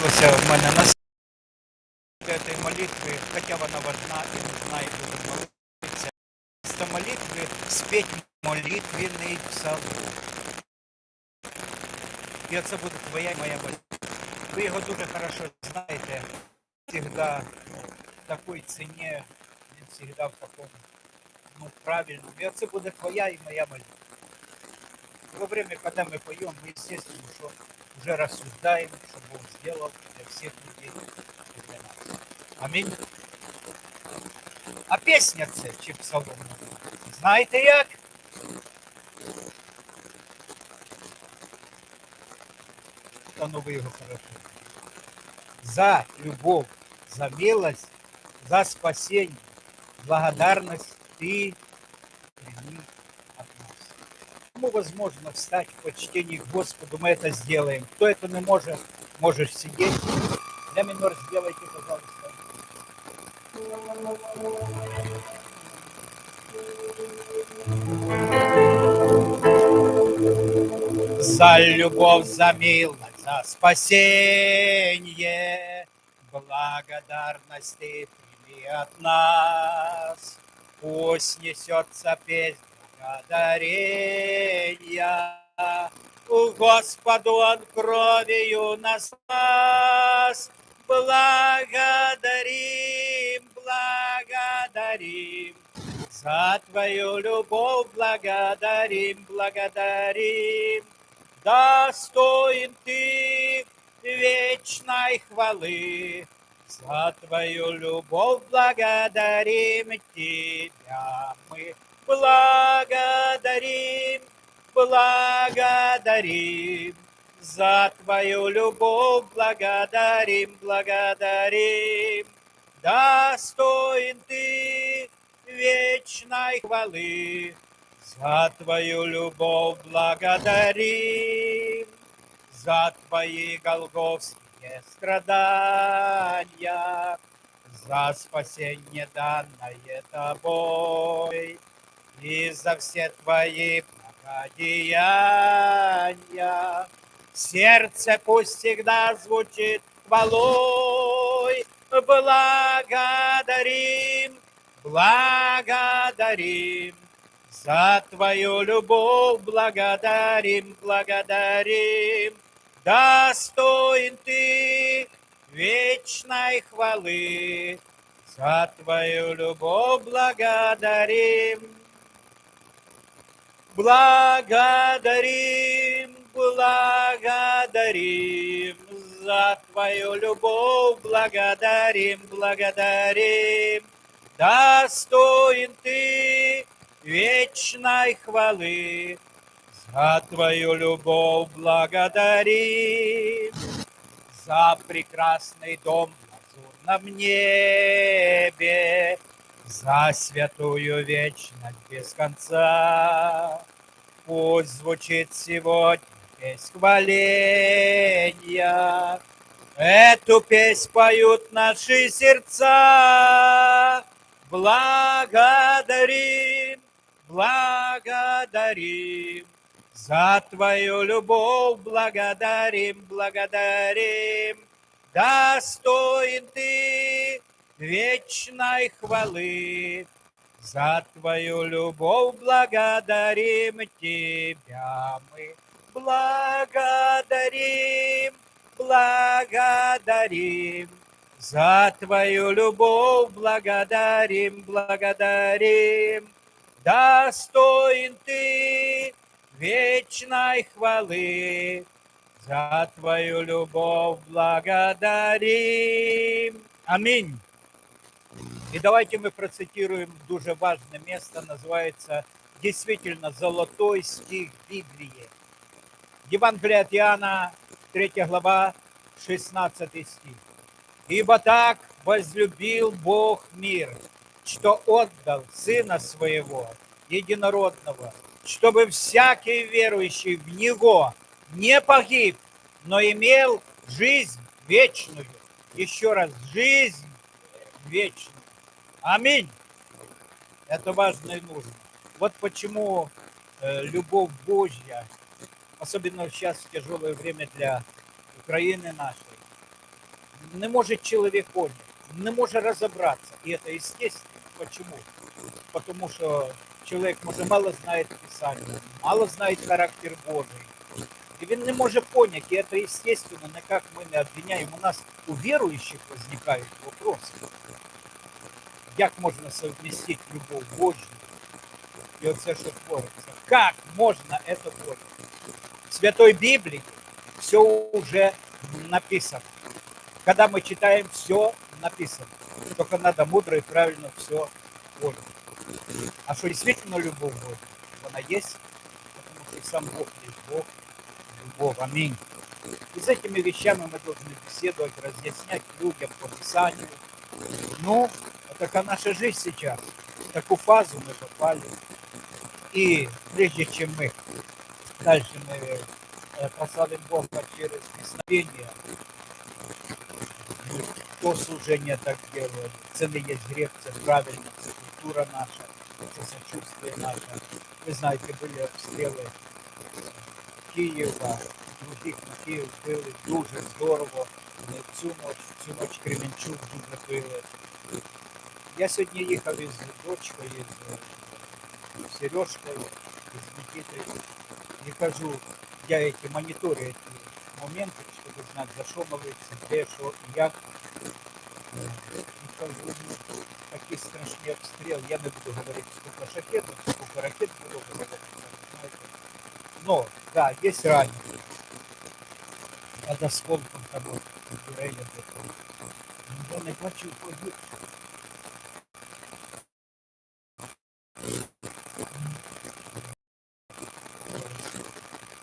Ось в мене на этой молитвы, хотя вона важна і нужна, і будемо молитися. Вместо молитвы спеть молитвенный псалом. І оце буде твоя і моя молитва. Ви його дуже хорошо знаєте. Всегда в такой ціні, він всегда в такому ну, правильном. І оце буде твоя і моя молитва. Во время, когда мы поем, мы, естественно, что уже рассуждаем, что Бог сделал для всех людей и для нас. Амінь. А пісня це чи псалом? Знаєте як? Та ну ви його хорошо. За любовь, за милость, за спасение, благодарность ты возможно встать в почтении к Господу, мы это сделаем. Кто это не может, можешь сидеть. Для минор сделайте, пожалуйста. За любовь, за милость, за спасение, благодарности прими от нас. Пусть несется песнь благодарения. У Господу Он кровью нас спас. Благодарим, благодарим. За Твою любовь благодарим, благодарим. Достоин Ты вечной хвалы. За Твою любовь благодарим Тебя мы. Благодарим, благодарим. За Твою любовь благодарим, благодарим. Достоин Ты вечной хвалы. За Твою любовь благодарим. За Твои голговские страдания. За спасение данное Тобой. И за все Твои благодеяния. Сердце пусть всегда звучит хвалой. Благодарим, благодарим. За Твою любовь благодарим, благодарим. Достоин Ты вечной хвалы. За Твою любовь благодарим. Благодарим, благодарим за Твою любовь, благодарим, благодарим. Достоин Ты вечной хвалы, за Твою любовь благодарим. За прекрасный дом лазурном небе, за святую вечность без конца. Пусть звучит сегодня песнь хваления. Эту песнь поют наши сердца. Благодарим, благодарим. За Твою любовь благодарим, благодарим. Достоин Ты вечной хвалы. За Твою любовь благодарим Тебя мы. Благодарим, благодарим. За Твою любовь благодарим, благодарим. Достоин Ты вечной хвалы. За Твою любовь благодарим. Аминь. И давайте мы процитируем дуже важное место, называется действительно золотой стих Библии. Евангелие от Иоанна, 3 глава, 16 стих. Ибо так возлюбил Бог мир, что отдал Сына Своего, Единородного, чтобы всякий верующий в Него не погиб, но имел жизнь вечную. Еще раз, жизнь вечную. Аминь. Это важно и нужно. Вот почему э, любовь Божья, особенно сейчас в тяжелое время для Украины нашей, не может человек понять, не может разобраться. И это естественно. Почему? Потому что человек, может, мало знает Писание, мало знает характер Божий. И він не може понять, и это естественно, не как мы не обвиняем. У нас у верующих возникают вопросы. Як можна совместить любов Божью і оце, що твориться? Как можно это понять? В Святой Библии все уже написано. Когда мы читаем, все написано. Только надо мудро и правильно все понять. А что действительно любовь Божья? Она есть, потому что сам Бог есть Бог, любовь. Аминь. И с этими вещами мы должны беседовать, разъяснять людям по Писанию. Ну, такая наша жизнь сейчас. В такую фазу мы попали. И прежде чем мы дальше мы э, прославим Бога через песнопение, ну, то служение так делает. Це не є грех, це правильно, це культура наша, це сочувствие наше. Ви знаєте, були обстріли Києва, других на Київ били дуже здорово. Е, Цю ніч, цю ніч Кременчук дуже били. Я сьогодні їхав із дочкою, з е, Сережкою, з Никитой, і кажу, я эти мониторю эти моменты, чтобы знать, за что молиться, где, что и як. І кажу, ну, такі страшні обстріли, я не буду говорити, сколько шахетов, сколько ракет було, говорити, знаєте. Но, да, есть раненые. Под осколком там вот, дуреля такого. Ну, Я не бачу погиб.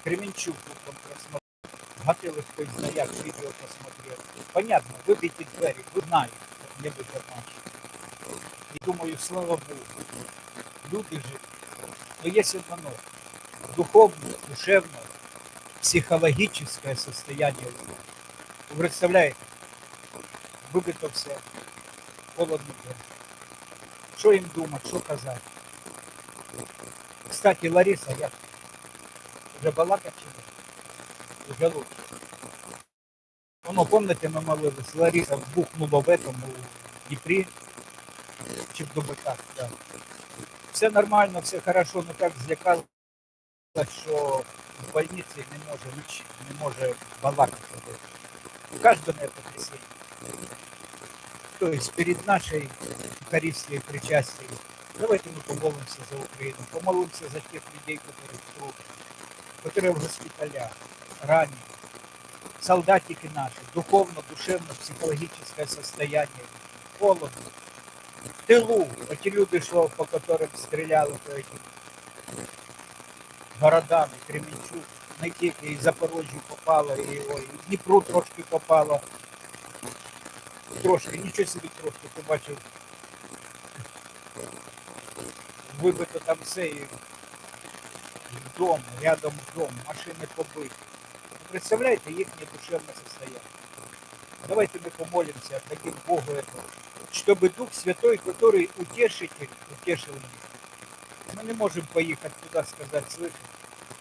Кременчук вот он просмотрел. Гатилов хоть знаяк видео посмотрел. Понятно, выбейте двери, вы знаете, как не быть обманщиком. И думаю, слава Богу, люди живут. Но есть одно, духовное, душевное, психологическое состояние. Вы представляете, выбито все, холодно. было. Что им думать, что казать? Кстати, Лариса, я вже балакать чи ні? Вже лучше. Воно, помните, ми молились, Лариса вбухнула в этому в Дніпрі, чи в Дубиках, да. Все нормально, все хорошо, но так злякалася, що в больниці не може, ніч- не може балакати. Каждому это потрясение. То есть перед нашей Евхаристией, причастием, давайте мы помолимся за Украину, помолимся за тех людей, которые в трудах, которые в госпиталях, раненые, солдатики наши, духовно, душевно, психологическое состояние, холодно, в тылу, эти люди, что, по которым стреляли по этим городам, і Кременчук, не тільки і Запорожжю попало, і, ой, і Дніпру трошки попало. Трошки, нічого собі трошки побачив. Вибито там все і дом, рядом дом, машини побиті. Представляете їхнє душевне состояние. Давайте мы помолимся, отдадим Богу это, чтобы Дух Святой, который утешитель, утешил них. Мы не можем поехать туда сказать, слышь,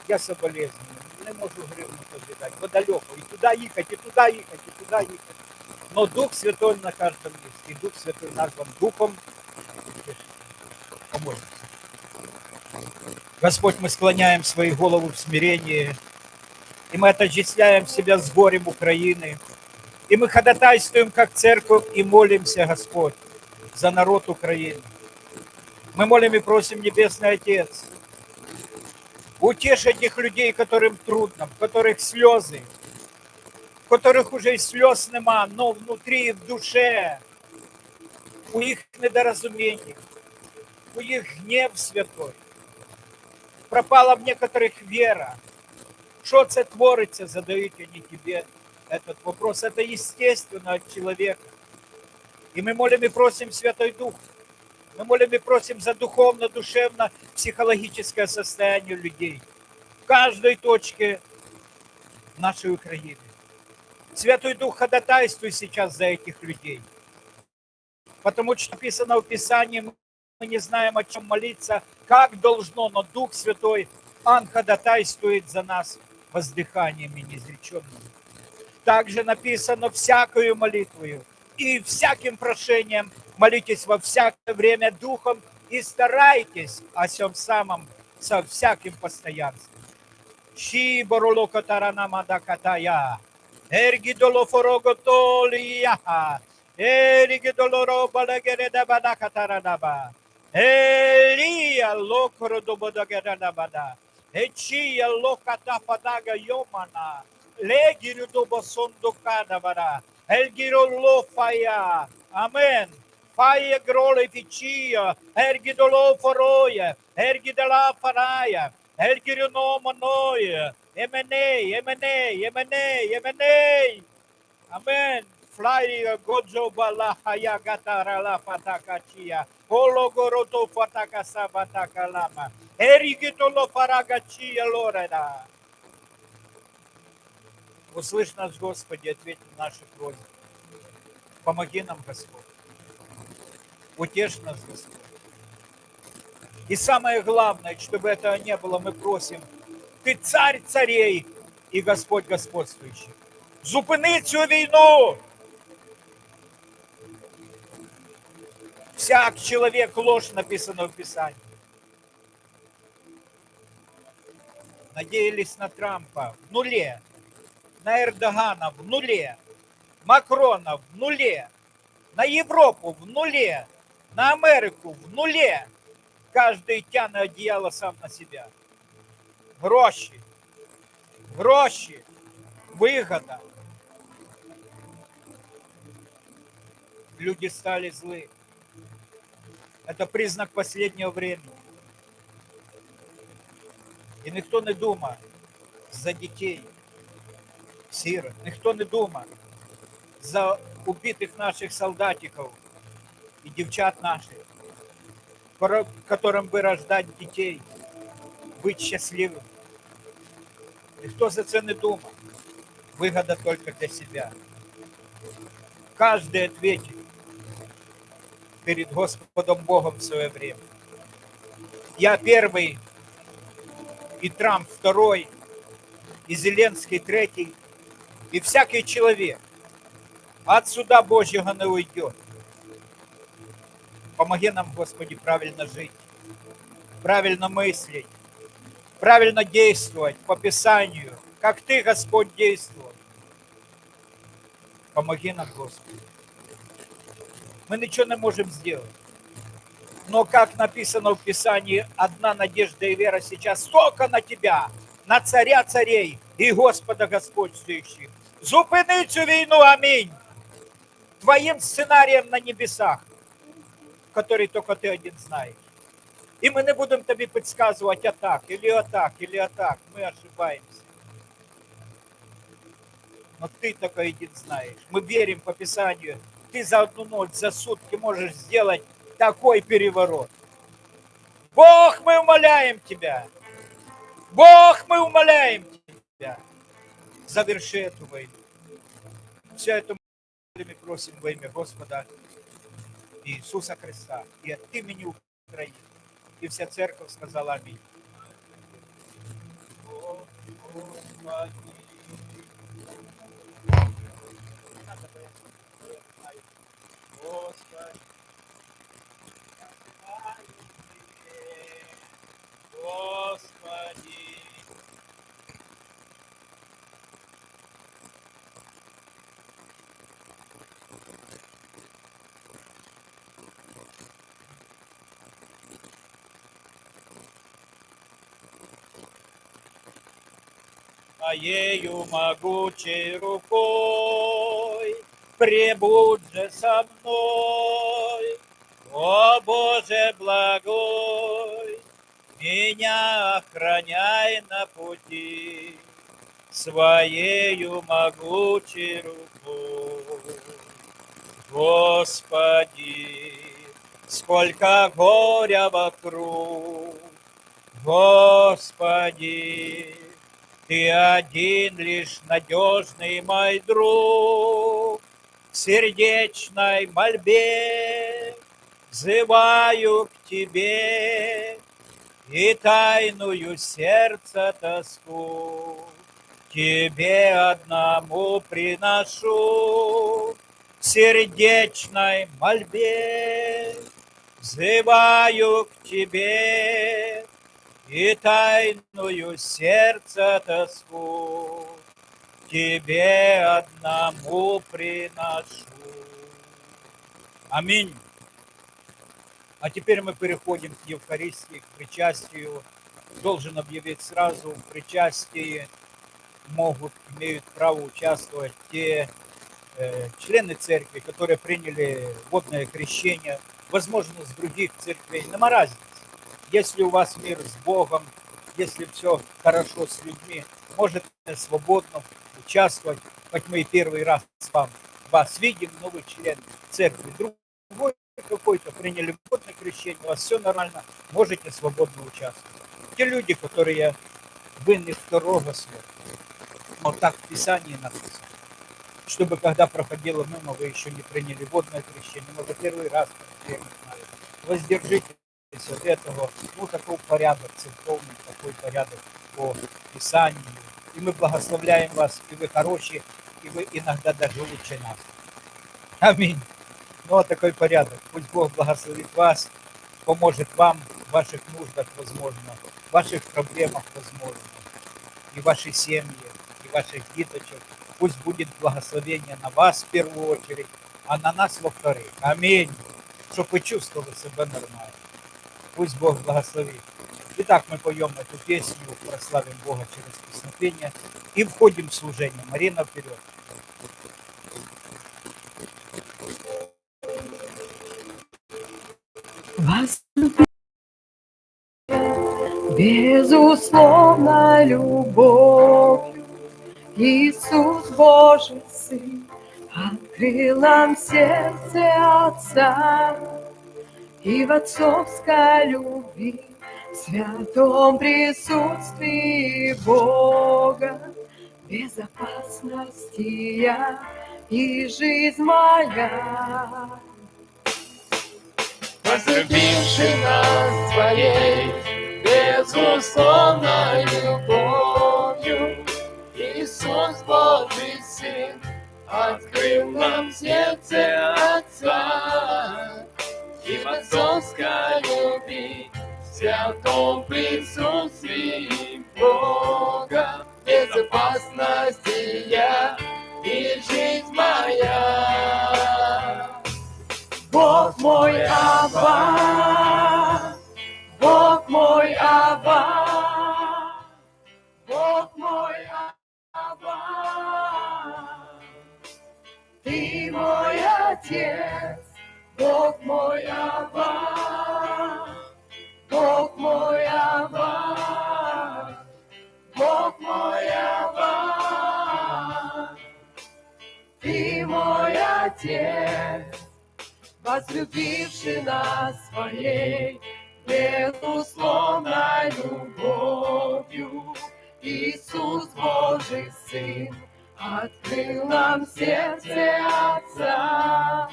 я соболезную, не можу гривну тобі дати, бо далеко, і туди їхати, і туди їхати, і туди їхати. Но Дух Святой на каждом месте, и Дух Святой назван Духом утешителя. Помолимся. Господь, мы склоняем свои головы в смирении, и мы отождествляем себя с горем Украины, и мы ходатайствуем как церковь и молимся, Господь, за народ Украины. Мы молим и просим, Небесный Отец, утешь этих людей, которым трудно, в которых слезы, в которых уже и слез нема, но внутри, в душе, у их недоразумение, у их гнев святой. Пропала в некоторых вера. Что це творится, задают они тебе этот вопрос. Это естественно от человека. И мы молим и просим Святой Дух. Мы молим и просим за духовно, душевно, психологическое состояние людей. В каждой точке нашей Украины. Святой Дух, ходатайствуй сейчас за этих людей. Потому что написано в Писании, мы не знаем, о чем молиться, как должно, но Дух Святой, Он ходатайствует за нас воздыханиями неизреченными. Также написано всякою молитвою и всяким прошением молитесь во всякое время духом и старайтесь о всем самом со всяким постоянством. Ши боролоко таранамада катая. Эргидоло фороготолия. Эргидолоро балагереда бадака таранаба. Элия локро дободагеранабада. Ечия локата падага йомана. Легирю добосондукадабара. Элгиро лофая. Амен. Fire glorificia, ergidolo foroia, ergidala faraia, ergidono monoia, emene, emene, emene, emene. Amen. Fly gozo bala haya gatara la fatakacia, hologoroto fataka sabataka lama, ergidolo faragachia лорена. Услышь нас, Господи, ответь на наши просьбы. Помоги нам, Господь. Утешь нас, Господь. И самое главное, чтобы этого не было, мы просим, Ты царь царей и Господь господствующий. Зупини цю війну! Всяк человек ложь написано в Писании. Надеялись на Трампа в нуле, на Эрдогана в нуле, Макрона в нуле, на Европу в нуле, на Америку в нуле. Каждый тяне одеяло сам на себя. Гроші. Гроші. Выгода. Люди стали злы. Это признак последнего времени. І ніхто не думає за дітей, сирот. Ніхто не думає за убитих наших солдатиків и девчат наших, пора- которым бы рождать детей, быть счастливым. Никто за це не думал. Выгода только для себя. Каждый ответит перед Господом Богом в свое время. Я первый, и Трамп второй, и Зеленский третий, и всякий человек от суда Божьего не уйдет. Помоги нам, Господи, правильно жить, правильно мыслить, правильно действовать по Писанию, как Ты, Господь, действовал. Помоги нам, Господи. Мы ничего не можем сделать. Но, как написано в Писании, одна надежда и вера сейчас только на Тебя, на Царя царей и Господа Господствующих. Зупини цю війну, аминь. Твоим сценарием на небесах, который только ты один знаешь. И мы не будем тебе подсказывать а так, или а так, или а так. Мы ошибаемся. Но ты только один знаешь. Мы верим по Писанию. Ты за одну ночь, за сутки можешь сделать такой переворот. Бог, мы умоляем Тебя. Бог, мы умоляем Тебя. Заверши эту войну. Все это мы просим во имя Господа Иисуса Христа и от имени Украины. И вся церковь сказала аминь. Господи. Господи. Твоею могучей рукой пребудь же со мной, о Боже благой, меня охраняй на пути своею могучей рукой. Господи, сколько горя вокруг, Господи, Ты один лишь надежный мой друг, сердечной мольбе взываю к Тебе и тайную сердца тоску. Тебе одному приношу сердечной мольбе, взываю к Тебе и тайную сердца тоску Тебе одному приношу. Аминь. А теперь мы переходим к Евхаристии, к причастию. Должен объявить сразу, в причастии могут, имеют право участвовать те э, члены церкви, которые приняли водное крещение, возможно, с других церквей. Нема разницы. Если у вас мир с Богом, если все хорошо с людьми, можете свободно участвовать, хоть мы и первый раз вам, вас видим, новый член церкви, другой какой-то приняли водное крещение, у вас все нормально, можете свободно участвовать. Те люди, которые вы не второго слова, вот так в Писании написано, чтобы когда проходило мимо, вы еще не приняли водное крещение, может первый раз, воздержитесь от этого, ну такой порядок церковный, такой порядок по Писанию, и мы благословляем вас, и вы хорошие, и вы иногда даже лучше нас. Аминь. Ну, вот такой порядок. Пусть Бог благословит вас, поможет вам в ваших нуждах, возможно, в ваших проблемах, возможно, и вашей семье, и ваших деточек. Пусть будет благословение на вас в первую очередь, а на нас во-вторых. Аминь. Чтобы вы чувствовали себя нормально. Пусть Бог благословит. Итак, мы поем эту песню, прославим Бога через песнопение и входим в служение. Марина, вперед. Безусловно любовью Иисус Божий Сын открыл нам сердце Отца и в отцовской любви святом присутствии Бога, безопасности я и жизнь моя. возлюбивший нас своей безусловной любовью. Иисус Божий Сын открыл нам сердце Отца и в отцовской любви святом присутствии Бога, безопасности я и жизнь моя. Бог мой Абба, Бог мой Абба, Бог мой Абба, Ты мой Отец, Бог мой Абба, Отец, возлюбивший нас своей безусловной любовью. Иисус Божий Сын открыл нам сердце Отца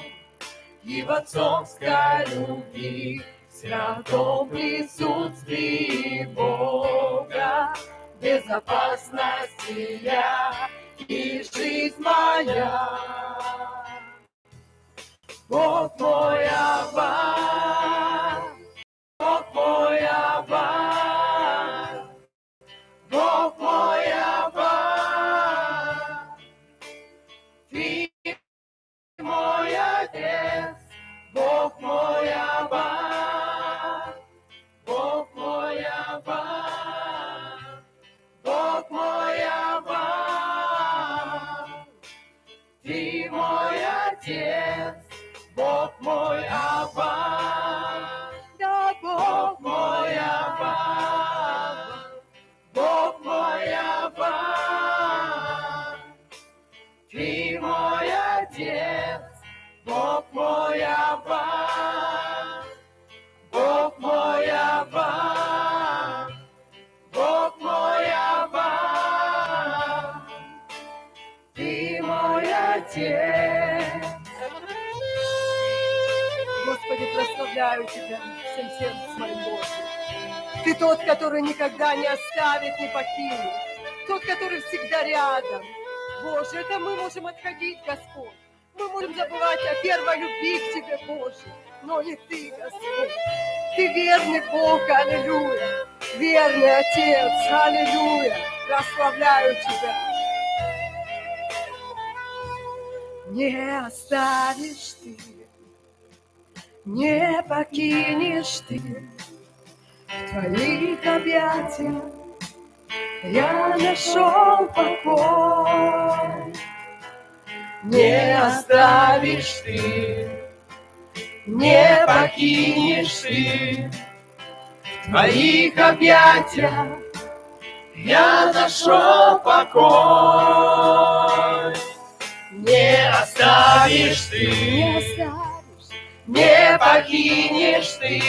и в отцовской любви святом присутствии Бога, безопасности я и жизнь моя. Бог мой Абба, Отец. Господи, прославляю Тебя всем сердцем моим Боже. Ты тот, который никогда не оставит, не покинет. тот, который всегда рядом. Боже, это мы можем отходить, Господь. Мы можем забывать о первой любви к Тебе, Боже. Но не Ты, Господь. Ты верный Бог, аллилуйя. Верный Отец, аллилуйя. Прославляю Тебя. Не оставишь Ты, не покинешь Ты Твоих объятиях я нашел покой. Не оставишь ты, не покинешь ты. Твоих объятиях я нашел покой. Не оставишь ты, не оставишь, не покинешь ты.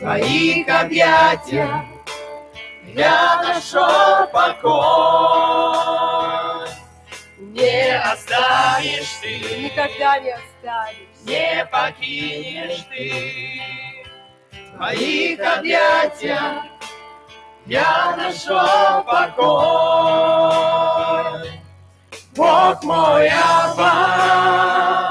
Твоих объятиях я нашел покой. Не оставишь ты, никогда не оставишь, не покинешь ты. Твоих объятиях я нашел покой. Бог мой Абба,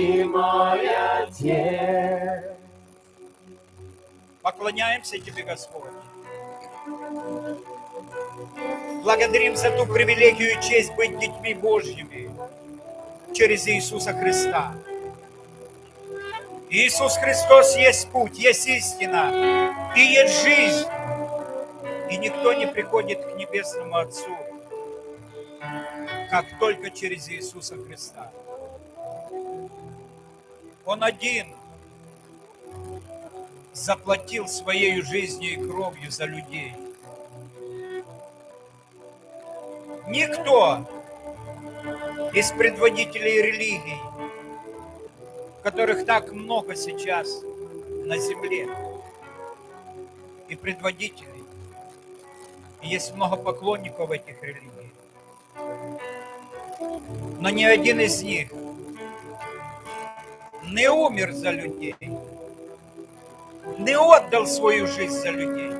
Ты мой Отец. Поклоняемся Тебе, Господь. Благодарим за ту привилегию и честь быть детьми Божьими через Иисуса Христа. Иисус Христос есть путь, есть истина и есть жизнь. И никто не приходит к Небесному Отцу, как только через Иисуса Христа. Он один заплатил своей жизнью и кровью за людей. Никто из предводителей религий, которых так много сейчас на земле, и предводителей, и есть много поклонников этих религий, но ни один из них не умер за людей, не отдал свою жизнь за людей.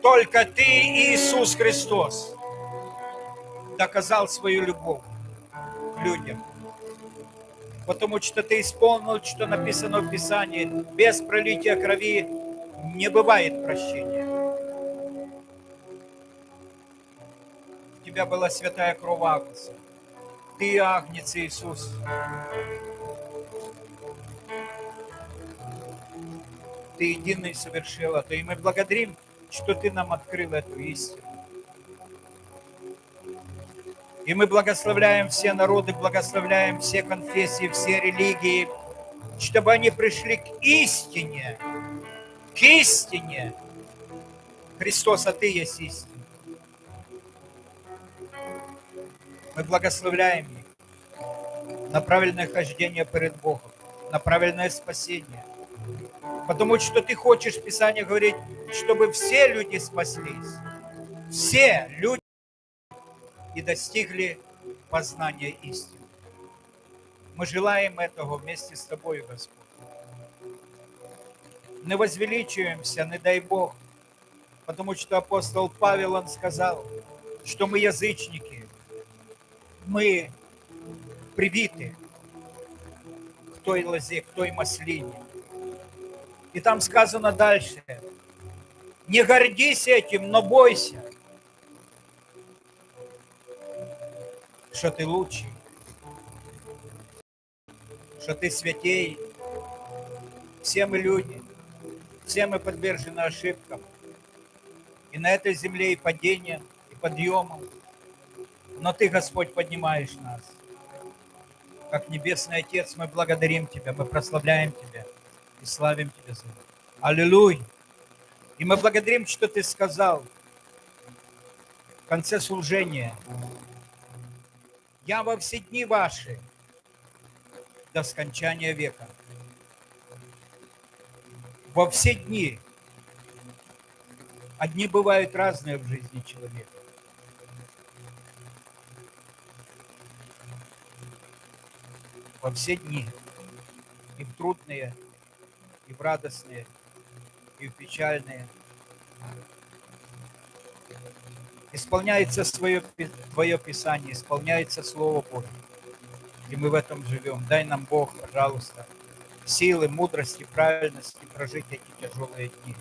Только ты, Иисус Христос, доказал свою любовь людям. Потому что ты исполнил, что написано в Писании, без пролития крови не бывает прощения. У тебя была святая кровь Агнца. Ты Агнец Иисус. Ты единый совершил это. И мы благодарим, что Ты нам открыл эту истину. И мы благословляем все народы, благословляем все конфессии, все религии, чтобы они пришли к истине, к истине. Христос, а Ты есть истина. Мы благословляем их на правильное хождение перед Богом, на правильное спасение. Потому что Ты хочешь, Писание говорит, чтобы все люди спаслись. Все люди и достигли познания истины. Мы желаем этого вместе с Тобой, Господь. Не возвеличиваемся, не дай Бог, потому что апостол Павел, он сказал, что мы язычники, мы привиты к той лозе, к той маслине. И там сказано дальше, не гордись этим, но бойся, что ты лучший. что ты святей. Все мы люди, все мы подвержены ошибкам. И на этой земле и падениям, и подъемам. Но ты, Господь, поднимаешь нас. Как Небесный Отец, мы благодарим Тебя, мы прославляем Тебя и славим Тебя за это. Аллилуйя. И мы благодарим, что Ты сказал в конце служения. Я во все дни ваши до скончания века. Во все дни. Одни бывают разные в жизни человека. Во все дни. И в трудные, и в радостные, и в печальные. Исполняется свое, Твое Писание, исполняется Слово Божье. И мы в этом живем. Дай нам Бог, пожалуйста, силы, мудрости, правильности прожить эти тяжелые дни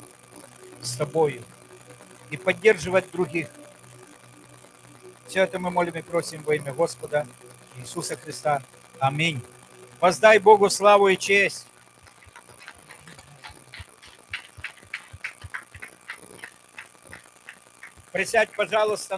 с Тобою и поддерживать других. Все это мы молим и просим во имя Господа Иисуса Христа. Аминь. Воздай Богу славу и честь. Присядь, пожалуйста,